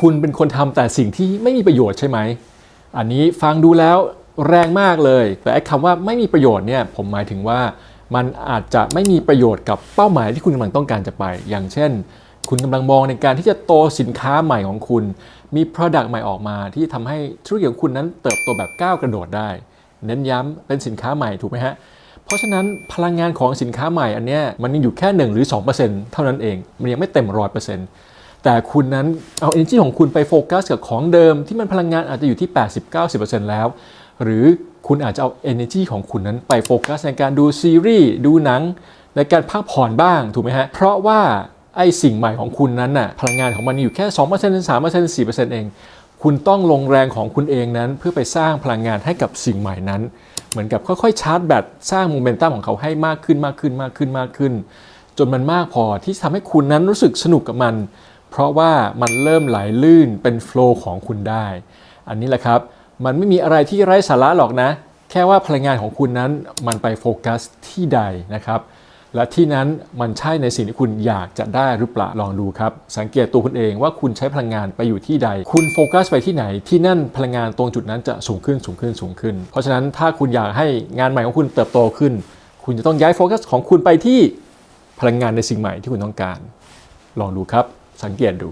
คุณเป็นคนทำแต่สิ่งที่ไม่มีประโยชน์ใช่ไหม อันนี้ฟังดูแล้วแรงมากเลย แต่ไอ้คำว่าไม่มีประโยชน์เนี่ยผมหมายถึงว่ามันอาจจะไม่มีประโยชน์กับเป้าหมายที่คุณกำลังต้องการจะไป อย่างเช่น คุณกำลังมองในการที่จะโตสินค้าใหม่ของคุณ มี Product ใหม่ออกมา ที่ทำให้ธุรกิจของคุณนั้นเติบโตแบบก้าวกระโดดได้ เน้นย้ำเป็นสินค้าใหม่ถูกไหมฮะ เพราะฉะนั้นพลังงานของสินค้าใหม่อันเนี้ยมันยังอยู่แค่ 1 หรือ 2%เท่านั้นเอง มันยังไม่เต็ม100% แต่คุณนั้นเอา energy ของคุณไปโฟกัสกับของเดิม ที่มันพลังงานอาจจะอยู่ที่ 80-90%แล้ว หรือคุณอาจจะเอา energy ของคุณนั้นไปโฟกัสในการดูซีรีส์ดูหนัง ในการพักผ่อนบ้างถูกไหมฮะ เพราะว่าไอ้สิ่งใหม่ของคุณนั้นน่ะพลังงานของมันอยู่แค่ 2% 3% 4%เอง คุณต้องลงแรงของคุณเองนั้นเพื่อไปสร้างพลังงานให้กับสิ่งใหม่นั้น เหมือนกับค่อยๆชาร์จแบตสร้างโมเมนตัมของเขาให้มากขึ้นมากขึ้นมากขึ้นมากขึ้น จนมันมากพอที่จะทำให้คุณนั้นรู้สึกสนุกกับมัน เพราะว่ามันเริ่มไหลลื่นเป็นโฟล์ของคุณได้ อันนี้แหละครับ มันไม่มีอะไรที่ไร้สาระหรอกนะ แค่ว่าพลังงานของคุณนั้นมันไปโฟกัสที่ใดนะครับ และที่นั้นมันใช่ในสิ่งที่คุณอยากจะได้หรือเปล่าลองดูครับ สังเกตตัวคุณเองว่าคุณใช้พลังงานไปอยู่ที่ใด คุณโฟกัสไปที่ไหน ที่นั่นพลังงานตรงจุดนั้นจะสูงขึ้นสูงขึ้นสูงขึ้น เพราะฉะนั้นถ้าคุณอยากให้งานใหม่ของคุณเติบโตขึ้น คุณจะต้องย้ายโฟกัสของคุณไปที่พลังงานในสิ่งใหม่ที่คุณต้องการ ลองดูครับ สังเกตดู